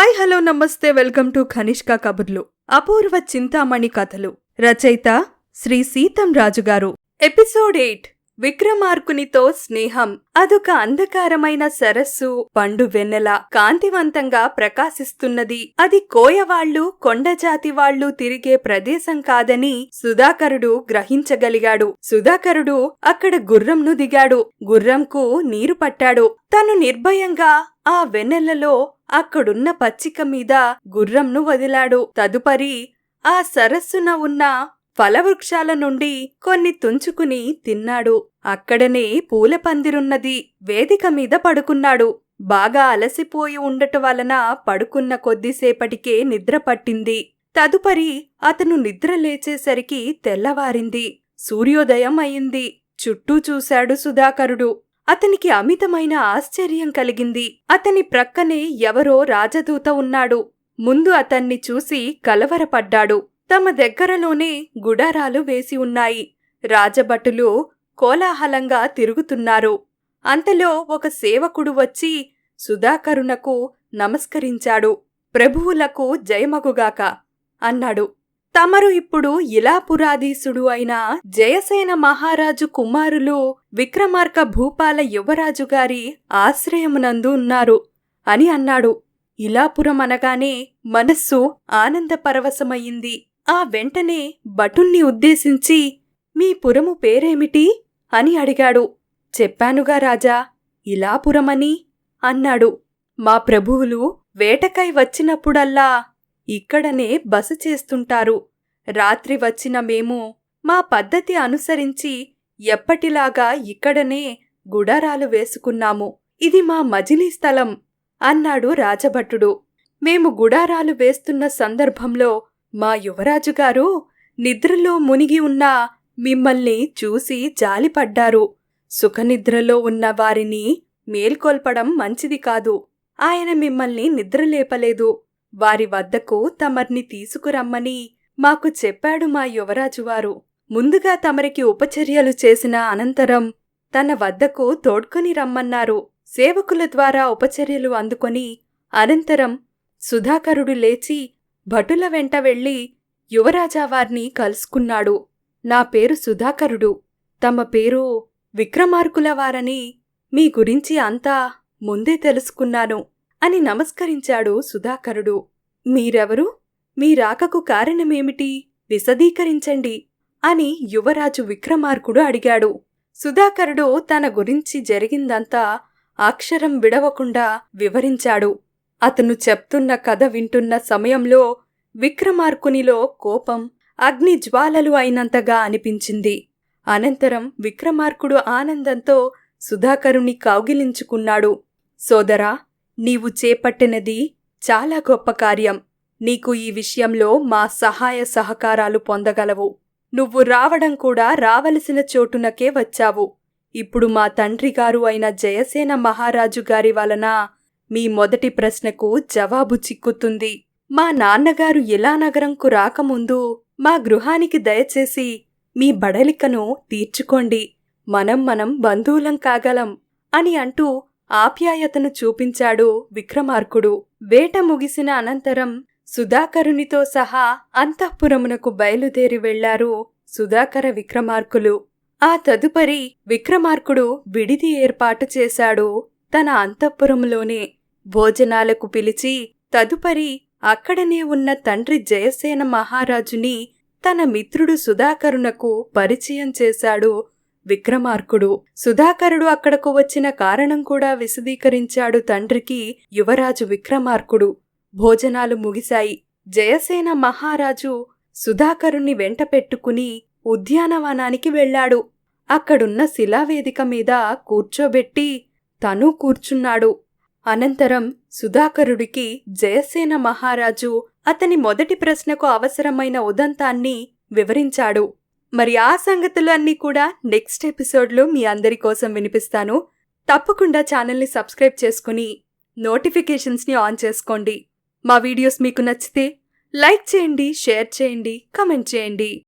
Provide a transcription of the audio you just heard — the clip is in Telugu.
Hi hello namaste welcome to Kanishka Kaburlu. Apoorva Chintamani కథలు. రచయిత శ్రీ సీతం రాజు గారు ఎపిసోడ్ ఎయిట్. విక్రమార్కునితో స్నేహం. అదొక అంధకారమైన సరస్సు పండు వెన్నెల కాంతివంతంగా ప్రకాశిస్తున్నది. అది కోయవాళ్ళు కొండజాతి వాళ్ళు తిరిగే ప్రదేశం కాదని సుధాకరుడు గ్రహించగలిగాడు. సుధాకరుడు అక్కడ గుర్రంను దిగాడు. గుర్రంకు నీరు పట్టాడు. తను నిర్భయంగా ఆ వెన్నెలలో అక్కడున్న పచ్చిక మీద గుర్రంను వదిలాడు. తదుపరి ఆ సరస్సున ఉన్న ఫలవృక్షాల నుండి కొన్ని తుంచుకుని తిన్నాడు. అక్కడనే పూల పందిరున్నది వేదిక మీద పడుకున్నాడు. బాగా అలసిపోయి ఉండట వలన పడుకున్న కొద్దిసేపటికే నిద్ర పట్టింది. తదుపరి అతను నిద్ర లేచేసరికి తెల్లవారింది. సూర్యోదయం అయింది. చుట్టూ చూశాడు సుధాకరుడు. అతనికి అమితమైన ఆశ్చర్యం కలిగింది. అతని ప్రక్కనే ఎవరో రాజదూత ఉన్నాడు. ముందు అతన్ని చూసి కలవరపడ్డాడు. తమ దగ్గరలోనే గుడారాలు వేసి ఉన్నాయి. రాజభటులు కోలాహలంగా తిరుగుతున్నారు. అంతలో ఒక సేవకుడు వచ్చి సుధాకరునకు నమస్కరించాడు. ప్రభువులకు జయమగుగాక అన్నాడు. తమరు ఇప్పుడు ఇలాపురాధీసుడు అయిన జయసేన మహారాజు కుమారులు విక్రమార్క భూపాల యువరాజు గారి ఆశ్రయమునందు ఉన్నారు అని అన్నాడు. ఇలాపురం అనగానే మనస్సు ఆనందపరవశమయ్యింది ఆ వెంటనే భటుణ్ణి ఉద్దేశించి మీ పురము పేరేమిటి? అని అడిగాడు. చెప్పానుగా రాజా ఇలాపురమని అన్నాడు. మా ప్రభువులు వేటకై వచ్చినప్పుడల్లా ఇక్కడనే బస చేస్తుంటారు. రాత్రి వచ్చిన మేము మా పద్ధతి అనుసరించి ఎప్పటిలాగా ఇక్కడనే గుడారాలు వేసుకున్నాము. ఇది మా మజిలీ స్థలం అన్నాడు రాజభటుడు. మేము గుడారాలు వేస్తున్న సందర్భంలో మా యువరాజుగారు నిద్రలో మునిగి ఉన్న మిమ్మల్ని చూసి జాలిపడ్డారు. సుఖనిద్రలో ఉన్న వారిని మేల్కొల్పడం మంచిది కాదు. ఆయన మిమ్మల్ని నిద్రలేపలేదు. వారి వద్దకు తమర్ని తీసుకురమ్మని మాకు చెప్పాడు మా యువరాజువారు. ముందుగా తమరికి ఉపచర్యలు చేసిన అనంతరం తన వద్దకు తోడ్కొని రమ్మన్నారు. సేవకుల ద్వారా ఉపచర్యలు అందుకొని అనంతరం సుధాకరుడు లేచి భటుల వెంట వెళ్ళి యువరాజావార్ని కలుసుకున్నాడు. నా పేరు సుధాకరుడు. తమ పేరు విక్రమార్కులవారని మీ గురించి అంతా ముందే తెలుసుకున్నాను. అని నమస్కరించాడు సుధాకరుడు. మీరెవరు? మీ రాకకు కారణమేమిటి? విశదీకరించండి అని యువరాజు విక్రమార్కుడు అడిగాడు. సుధాకరుడు తన గురించి జరిగిందంతా అక్షరం విడవకుండా వివరించాడు. అతను చెప్తున్న కథ వింటున్న సమయంలో విక్రమార్కునిలో కోపం అగ్ని జ్వాలలు అయినంతగా అనిపించింది. అనంతరం విక్రమార్కుడు ఆనందంతో సుధాకరుని కౌగిలించుకున్నాడు. సోదరా నీవు చేపట్టినది చాలా గొప్ప కార్యం. నీకు ఈ విషయంలో మా సహాయ సహకారాలు పొందగలవు. నువ్వు రావడం కూడా రావలసిన చోటునకే వచ్చావు. ఇప్పుడు మా తండ్రిగారు అయిన జయసేన మహారాజు గారి వలన మీ మొదటి ప్రశ్నకు జవాబు చిక్కుతుంది. మా నాన్నగారు ఇలా నగరంకు రాకముందు మా గృహానికి దయచేసి మీ బడలికను తీర్చుకోండి. మనం మనం బంధువులం కాగలం అని అంటూ ఆప్యాయతను చూపించాడు విక్రమార్కుడు. వేట ముగిసిన అనంతరం సుధాకరునితో సహా అంతఃపురమునకు బయలుదేరి వెళ్ళారు సుధాకర విక్రమార్కులు. ఆ తదుపరి విక్రమార్కుడు విడిది ఏర్పాటు చేశాడు. తన అంతఃపురంలోనే భోజనాలకు పిలిచి తదుపరి అక్కడనే ఉన్న తండ్రి జయసేన మహారాజుని తన మిత్రుడు సుధాకరునకు పరిచయం చేశాడు. విక్రమార్కుడు. సుధాకరుడు అక్కడకు వచ్చిన కారణం కూడా విశదీకరించాడు తండ్రికి యువరాజు విక్రమార్కుడు. భోజనాలు ముగిశాయి. జయసేన మహారాజు సుధాకరుణ్ణి వెంట పెట్టుకుని ఉద్యానవనానికి వెళ్ళాడు అక్కడున్న శిలావేదిక మీద కూర్చోబెట్టి తను కూర్చున్నాడు. అనంతరం సుధాకరుడికి జయసేన మహారాజు అతని మొదటి ప్రశ్నకు అవసరమైన ఉదంతాన్ని వివరించాడు. మరి ఆ సంగతులు అన్నీ కూడా నెక్స్ట్ ఎపిసోడ్లో మీ అందరి కోసం వినిపిస్తాను. తప్పకుండా ఛానల్ని సబ్స్క్రైబ్ చేసుకుని నోటిఫికేషన్స్ని ఆన్ చేసుకోండి. మా వీడియోస్ మీకు నచ్చితే లైక్ చేయండి షేర్ చేయండి కమెంట్ చేయండి.